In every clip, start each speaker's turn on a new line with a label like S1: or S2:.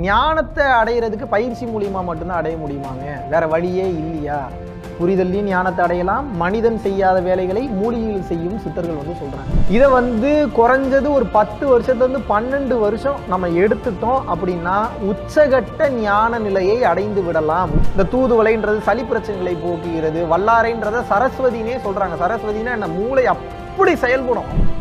S1: ஞானத்தை அடையிறதுக்கு பயிற்சி மூலியமா மட்டும்தான் அடைய முடியுமாங்க? வேற வழியே இல்லையா? புரிதல்லையும் ஞானத்தை அடையலாம். மனிதன் செய்யாத வேலைகளை மூலிகையில் செய்யும் சித்தர்கள் வந்து சொல்றாங்க. இதை வந்து குறைஞ்சது ஒரு பத்து வருஷத்துல இருந்து பன்னெண்டு வருஷம் நம்ம எடுத்துட்டோம் அப்படின்னா உச்சகட்ட ஞான நிலையை அடைந்து விடலாம். இந்த தூதுவளைன்றது சளி பிரச்சனைகளை போக்குகிறது. வல்லாரைன்றத சரஸ்வதினே சொல்றாங்க. சரஸ்வதினா என்ன? மூளை அப்படி செயல்படும்.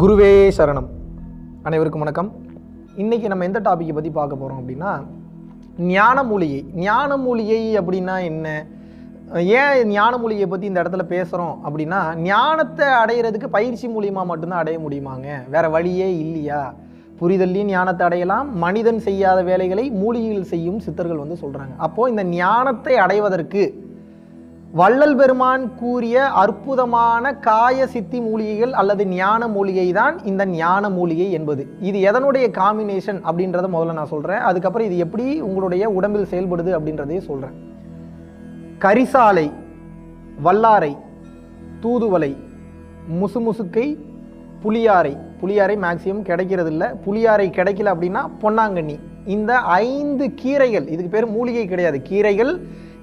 S1: குருவே சரணம். அனைவருக்கும் வணக்கம். இன்றைக்கி நம்ம எந்த டாப்பிக்கை பற்றி பார்க்க போகிறோம் அப்படின்னா ஞான மூலிகை ஞான மூலிகை அப்படின்னா என்ன? ஏன் ஞான மூலிகையை பற்றி இந்த இடத்துல பேசுகிறோம் அப்படின்னா ஞானத்தை அடையிறதுக்கு பயிற்சி மூலியமாக மட்டும்தான் அடைய முடியுமாங்க. வேற வழியே இல்லையா? புரிதல்லையும் ஞானத்தை அடையலாம். மனிதன் செய்யாத வேலைகளை மூலிகைகள் செய்யும் சித்தர்கள் வந்து சொல்கிறாங்க அப்போது இந்த ஞானத்தை அடைவதற்கு வள்ளல் பெருமான் கூறிய அற்புதமான காய சித்தி மூலிகைகள் அல்லது ஞான மூலிகை தான் இந்த ஞான மூலிகை என்பது. இது எதனுடைய காம்பினேஷன் அப்படின்றத முதல்ல நான் சொல்கிறேன் அதுக்கப்புறம் இது எப்படி உங்களுடைய உடம்பில் செயல்படுது அப்படின்றதையும் சொல்கிறேன் கரிசாலை வல்லாரை தூதுவலை முசுமுசுக்கை புளியாரை. புளியாரை மேக்சிமம் கிடைக்கிறதில்ல. புளியாரை கிடைக்கல அப்படின்னா பொன்னாங்கண்ணி. இந்த ஐந்து கீரைகள் இதுக்கு பேர் மூலிகை கிடையாது. கீரைகள்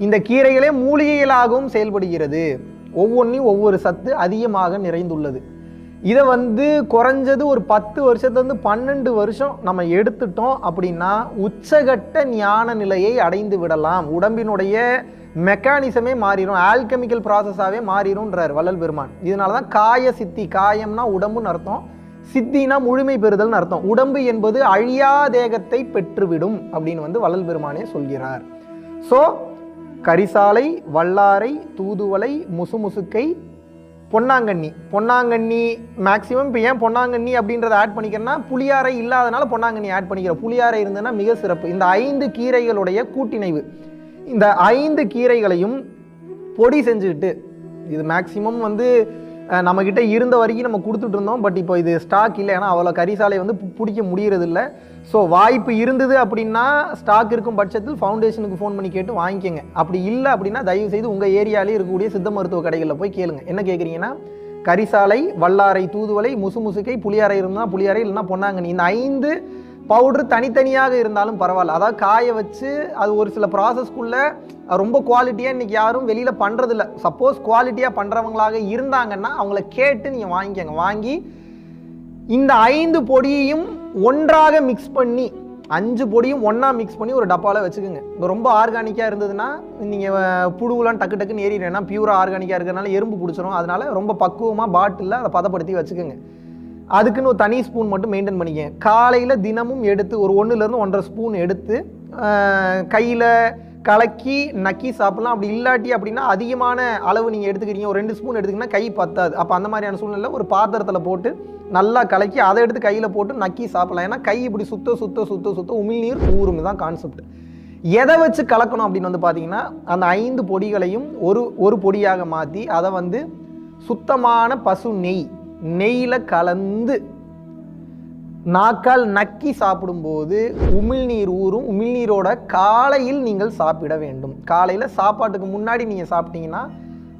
S1: இந்த கீரைகளே மூலிகைகளாகவும் செயல்படுகிறது. ஒவ்வொன்றையும் ஒவ்வொரு சத்து அதிகமாக நிறைந்துள்ளது. இதை வந்து குறைஞ்சது ஒரு பத்து வருஷத்துலேருந்து பன்னெண்டு வருஷம் நம்ம எடுத்துட்டோம் அப்படின்னா உச்சகட்ட ஞான நிலையை அடைந்து விடலாம். உடம்பினுடைய மெக்கானிசமே மாறிடும். ஆல்கெமிக்கல் ப்ராசஸாகவே மாறிடும்ன்றார் வள்ளல் பெருமான். இதனால தான் காய சித்தி காயம்னா உடம்புன்னு அர்த்தம். சித்தினா முழுமை பெறுதல்னு அர்த்தம். உடம்பு என்பது அழியா தேகத்தை பெற்றுவிடும் அப்படின்னு வந்து வள்ளல் பெருமானே சொல்கிறார். ஸோ கரிசாலை வல்லாரை தூதுவளை முசுமுசுக்கை பொன்னாங்கண்ணி. பொன்னாங்கண்ணி மேக்ஸிமம் இப்போ ஏன் பொன்னாங்கண்ணி அப்படின்றத ஆட் பண்ணிக்கிறேன்னா புளியாரை இல்லாதனால பொன்னாங்கண்ணி ஆட் பண்ணிக்கிறோம். புளியாரை இருந்ததுன்னா மிக சிறப்பு. இந்த ஐந்து கீரைகளுடைய கூட்டிணைவு. இந்த ஐந்து கீரைகளையும் பொடி செஞ்சுக்கிட்டு இது மேக்ஸிமம் வந்து நம்மக்கிட்ட இருந்த வரைக்கும் நம்ம கொடுத்துட்டு இருந்தோம். பட் இப்போ இது ஸ்டாக் இல்லை. ஏன்னா அவ்வளோ கரிசாலை வந்து பிடிக்க முடியறதில்ல. இல்லை ஸோ வாய்ப்பு இருந்தது அப்படின்னா ஸ்டாக் இருக்கும் பட்சத்தில் ஃபவுண்டேஷனுக்கு ஃபோன் பண்ணி கேட்டு வாங்கிக்கோங்க. அப்படி இல்லை அப்படின்னா தயவு செய்து உங்கள் ஏரியாலே இருக்கக்கூடிய சித்த மருத்துவ கடைகளில் போய் கேளுங்க. என்ன கேட்குறீங்கன்னா கரிசாலை வல்லாரை தூதுவலை முசுமுசுக்கை புளியாரை இருந்தால் புளியாரை இல்லைன்னா பொன்னாங்கண்ணி. இந்த ஐந்து பவுடர் தனித்தனியாக இருந்தாலும் பரவாயில்ல. அதாவது காய வச்சு அது ஒரு சில ப்ராசஸ்க்குள்ளே ரொம்ப குவாலிட்டியாக இன்றைக்கி யாரும் வெளியில் பண்ணுறதில்ல சப்போஸ் குவாலிட்டியாக பண்ணுறவங்களாக இருந்தாங்கன்னா அவங்கள கேட்டு நீங்கள் வாங்கிக்கோங்க. வாங்கி இந்த ஐந்து பொடியையும் ஒன்றாக மிக்ஸ் பண்ணி அஞ்சு பொடியும் ஒன்றா மிக்ஸ் பண்ணி ஒரு டப்பாவில் வச்சுக்கோங்க. இப்போ ரொம்ப ஆர்கானிக்காக இருந்ததுன்னா நீங்கள் புழுவெலாம் டக்கு டக்குன்னு ஏறிடும் பியூராக ஆர்கானிக்காக இருக்கிறனால எறும்பு பிடிச்சிரும். அதனால ரொம்ப பக்குவமாக பாட்டிலில் அதை பதப்படுத்தி வச்சுக்கோங்க. அதுக்குன்னு ஒரு தனி ஸ்பூன் மட்டும் மெயின்டைன் பண்ணிக்கங்க காலையில் தினமும் எடுத்து ஒரு ஒன்றுலேருந்து ஒன்றரை ஸ்பூன் எடுத்து கையில் கலக்கி நக்கி சாப்பிட்லாம். அப்படி இல்லாட்டி அப்படின்னா அதிகமான அளவு நீங்கள் எடுத்துக்கிறீங்க. ஒரு ரெண்டு ஸ்பூன் எடுத்துக்கிங்கன்னா கை பத்தாது. அப்போ அந்த மாதிரியான சூழ்நிலை ஒரு பாத்திரத்தில் போட்டு நல்லா கலக்கி அதை எடுத்து கையில் போட்டு நக்கி சாப்பிட்லாம். ஏன்னா கை இப்படி சுத்த சுத்த சுத்த சுத்த உமிழ்நீர் ஊறும் தான் கான்செப்ட் எதை வச்சு கலக்கணும் அப்படின்னு வந்து பார்த்தீங்கன்னா அந்த ஐந்து பொடிகளையும் ஒரு ஒரு பொடியாக மாற்றி அதை வந்து சுத்தமான பசு நெய் நெய்யில் கலந்து நாக்கால் நக்கி சாப்பிடும்போது உமிழ்நீர் ஊறும். உமிழ்நீரோட காலையில் நீங்கள் சாப்பிட வேண்டும். காலையில் சாப்பாட்டுக்கு முன்னாடி நீங்கள் சாப்பிட்டீங்கன்னா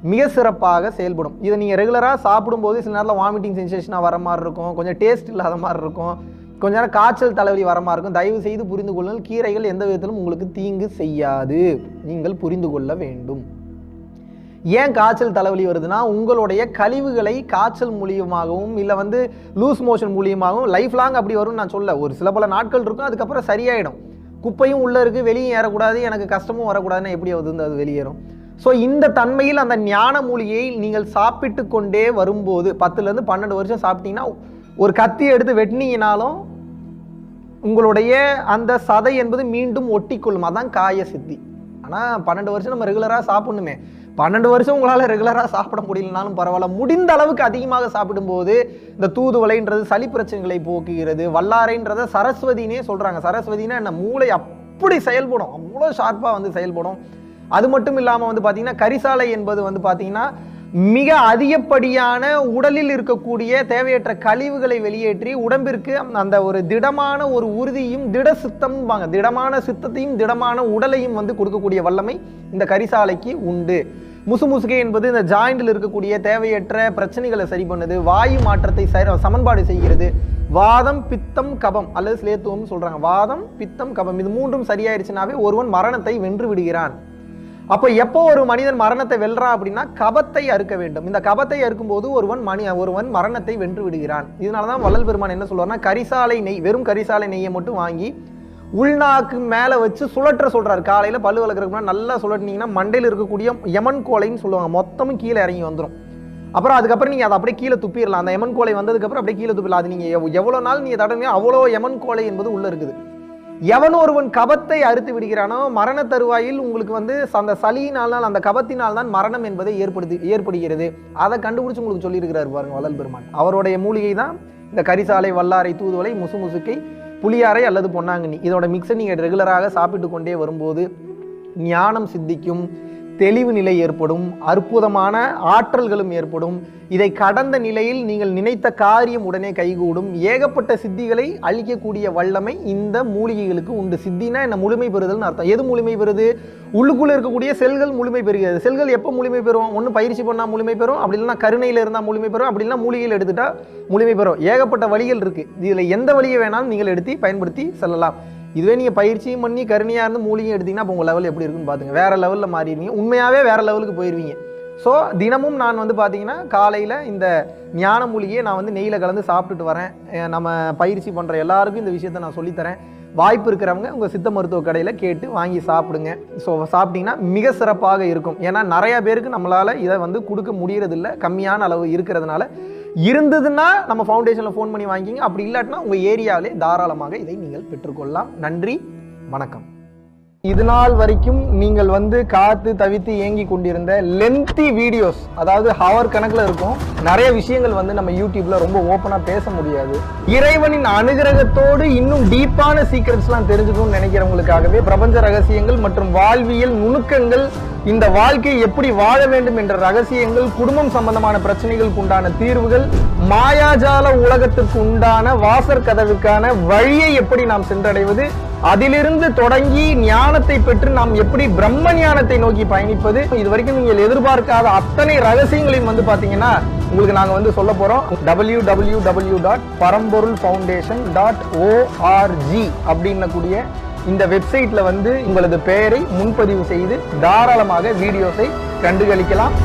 S1: மிக சிறப்பாக செயல்படும். இதை நீங்கள் ரெகுலராக சாப்பிடும்போது சில நேரத்தில் வாமிட்டிங் சென்சேஷனாக வர மாதிரி இருக்கும். கொஞ்சம் டேஸ்ட் இல்லாத மாதிரி இருக்கும். கொஞ்ச நேரம் காய்ச்சல் தலைவலி வர மாதிரி இருக்கும். தயவு செய்து புரிந்து கொள்ளுங்கள். கீரைகள் எந்த விதத்திலும் உங்களுக்கு தீங்கு செய்யாது. நீங்கள் புரிந்து கொள்ள வேண்டும். ஏன் காய்ச்சல் தலைவலி வருதுன்னா உங்களுடைய கழிவுகளை காய்ச்சல் மூலியமாகவும் இல்லை வந்து லூஸ் மோஷன் மூலியமாகவும் லைஃப் லாங் அப்படி வரும்னு நான் சொல்ல. ஒரு சில பல நாட்கள் இருக்கும் அதுக்கப்புறம் சரியாயிடும். குப்பையும் உள்ளே இருக்குது வெளியும் ஏறக்கூடாது எனக்கு கஷ்டமும் வரக்கூடாதுன்னு எப்படி வந்து அது வெளியேறும்? ஸோ இந்த தன்மையில் அந்த ஞான மூலியை நீங்கள் சாப்பிட்டு கொண்டே வரும்போது பத்துலேருந்து பன்னெண்டு வருஷம் சாப்பிட்டீங்கன்னா ஒரு கத்தி எடுத்து வெட்டினீங்கனாலும் உங்களுடைய அந்த சதை என்பது மீண்டும் ஒட்டிக்கொள்ளும். அதான் காய சித்தி ஆனால் பன்னெண்டு வருஷம் நம்ம ரெகுலராக சாப்பிடணுமே. பன்னெண்டு வருஷம் உங்களால் ரெகுலராக சாப்பிட முடியலனாலும் பரவாயில்ல. முடிந்த அளவுக்கு அதிகமாக சாப்பிடும்போது இந்த தூதுவளைன்றது சளி பிரச்சனைகளை போக்குகிறது. வல்லாரைன்றத சரஸ்வதினே சொல்கிறாங்க சரஸ்வதினா என்ன? மூளை அப்படி செயல்படும். அவ்வளோ ஷார்ப்பாக வந்து செயல்படும். அது மட்டும் இல்லாமல் வந்து பார்த்தீங்கன்னா கரிசாலை என்பது வந்து பார்த்திங்கன்னா மிக அதிகப்படியான உடலில் இருக்கக்கூடிய தேவையற்ற கழிவுகளை வெளியேற்றி உடம்பிற்கு அந்த ஒரு திடமான ஒரு உறுதியும் திட சித்தம்பாங்க. திடமான சித்தத்தையும் திடமான உடலையும் வந்து கொடுக்கக்கூடிய வல்லமை இந்த கரிசாலைக்கு உண்டு. முசுமுசுகை என்பது இந்த ஜாயிண்டில் இருக்கக்கூடிய தேவையற்ற பிரச்சனைகளை சரி பண்ணுது. வாயு மாற்றத்தை சரி- சமன்பாடு செய்கிறது. வாதம் பித்தம் கபம் அல்லது சிலேத்துவம் சொல்கிறாங்க வாதம் பித்தம் கபம். இது மூன்றும் சரியாயிருச்சுனாவே ஒருவன் மரணத்தை வென்று விடுகிறான். அப்போ எப்போ ஒரு மனிதன் மரணத்தை வெல்றா அப்படின்னா கபத்தை அறுக்க வேண்டும். இந்த கபத்தை அறுக்கும் போது ஒருவன் மணி ஒருவன் மரணத்தை வென்று விடுகிறான். இதனால தான் வள்ளல் பெருமான் என்ன சொல்லுவார்னா கரிசாலை நெய் வெறும் கரிசாலை நெய்யை மட்டும் வாங்கி உள்நாக்கு மேலே வச்சு சுழற்ற சொல்கிறார் காலையில் பல்லு வளர்க்குறதுக்கு முன்னாடி நல்லா சுழட்டினீங்கன்னா மண்டையில் இருக்கக்கூடிய யமன் கோலைன்னு சொல்லுவாங்க. மொத்தமும் கீழே இறங்கி வந்துடும் அப்புறம் அதுக்கப்புறம் நீங்கள் அதை அப்படியே கீழே துப்பிடலாம். அந்த யமன் கோலை வந்ததுக்கப்புறம் அப்படியே கீழே துப்பிடலாம். அது நீங்கள் எவ் எவ்வளோ நாள் நீங்கள் தடவையோ அவ்வளோ யமன் கோலை என்பது உள்ளே இருக்குது. எவன் ஒருவன் கபத்தை அறுத்து விடுகிறானோ மரண தருவாயில் உங்களுக்கு வந்து அந்த சளியினால் அந்த கபத்தினால் தான் மரணம் என்பதை ஏற்படுத்தி ஏற்படுகிறது. அதை கண்டுபிடிச்சு உங்களுக்கு சொல்லியிருக்கிறார் பாருங்க வள்ளல் பெருமான். அவருடைய மூலிகை தான் இந்த கரிசாலை வல்லாரை தூதுவளை முசுமுசுக்கை புளியாரை அல்லது பொன்னாங்கண்ணி. இதோட மிக்ஸை நீங்கள் ரெகுலராக சாப்பிட்டு கொண்டே வரும்போது ஞானம் சித்திக்கும் தெளிவு நிலை ஏற்படும் அற்புதமான ஆற்றல்களும் ஏற்படும். இதை கடந்த நிலையில் நீங்கள் நினைத்த காரியம் உடனே கைகூடும். ஏகப்பட்ட சித்திகளை அளிக்கக்கூடிய வல்லமை இந்த மூலிகைகளுக்கு உண்டு. சித்தினா என்ன முழுமை பெறுதல்னு அர்த்தம். எது முழுமை பெறுது? உள்ளுக்குள்ள இருக்கக்கூடிய செல்கள் முழுமை பெறுகிறது. செல்கள் எப்போ முழுமை பெறும்? ஒன்று பயிற்சி பண்ணால் முழுமை பெறும் அப்படி இல்லைன்னா கருணையில் இருந்தால் முழுமை பெறும் அப்படி இல்லைன்னா மூலிகையில் எடுத்துட்டா முழுமை பெறும். ஏகப்பட்ட வழிகள் இருக்கு. இதில் எந்த வழியை வேணாலும் நீங்கள் எடுத்து பயன்படுத்தி செல்லலாம். இதுவே நீங்கள் பயிற்சியும் பண்ணி கருணையாக இருந்து மூலிகையும் எடுத்தீங்கன்னா அப்போ உங்கள் லெவல் எப்படி இருக்குன்னு பார்த்துங்க வேறு லெவலில் மாறிடுவீங்க. உண்மையாகவே வேற லெவலுக்கு போயிடுவீங்க ஸோ தினமும் நான் வந்து பார்த்தீங்கன்னா காலையில் இந்த ஞான மூலிகையை நான் வந்து நெய்யில் கலந்து சாப்பிட்டுட்டு வரேன். நம்ம பயிற்சி பண்ணுற எல்லாருக்கும் இந்த விஷயத்த நான் சொல்லித்தரேன். வாய்ப்பு இருக்கிறவங்க உங்கள் சித்த மருத்துவ கடையில் கேட்டு வாங்கி சாப்பிடுங்க. ஸோ சாப்பிட்டீங்கன்னா மிக சிறப்பாக இருக்கும். ஏன்னா நிறையா பேருக்கு நம்மளால் இதை வந்து கொடுக்க முடியறதில்ல. கம்மியான அளவு இருக்கிறதுனால இருந்ததுன்னா நம்ம ஃபவுண்டேஷனில் ஃபோன் பண்ணி வாங்கிங்க. அப்படி இல்லாட்டினா உங்கள் ஏரியாவிலே தாராளமாக இதை நீங்கள் பெற்றுக்கொள்ளலாம். நன்றி வணக்கம். இது நாள் வரைக்கும் நீங்கள் வந்து காத்து தவித்து ஏங்கி கொண்டிருந்த லென்த்தி வீடியோஸ் அதாவது ஹவர் கணக்கில் இருக்கும் நிறைய விஷயங்கள் வந்து நம்ம யூடியூப்ல ரொம்ப ஓப்பனாக பேச முடியாது. இறைவனின் அனுகிரகத்தோடு இன்னும் டீப்பான சீக்ரெட்ஸ்லாம் தெரிஞ்சுக்கணும்னு நினைக்கிறவங்களுக்காகவே பிரபஞ்ச ரகசியங்கள் மற்றும் வாழ்வியல் நுணுக்கங்கள் இந்த வாழ்க்கை எப்படி வாழ வேண்டும் என்ற ரகசியங்கள் குடும்பம் சம்பந்தமான பிரச்சனைகளுக்கு உண்டான தீர்வுகள் மாயாஜால உலகத்திற்கு உண்டான வாசற் கதவுக்கான வழியை எப்படி நாம் சென்றடைவது அதிலிருந்து தொடங்கி ஞானத்தை பெற்று நாம் எப்படி பிரம்ம ஞானத்தை நோக்கி பயணிப்பது இது வரைக்கும் நீங்கள் எதிர்பார்க்காத அத்தனை ரகசியங்களையும் வந்து பாத்தீங்கன்னா உங்களுக்கு நாங்க வந்து சொல்ல போறோம். W W W dot Paramporul foundation dot O R G அப்படின்னக்கூடிய இந்த வெப்சைட்ல வந்து உங்களது பெயரை முன்பதிவு செய்து தாராளமாக வீடியோஸை கண்டுகளிக்கலாம்.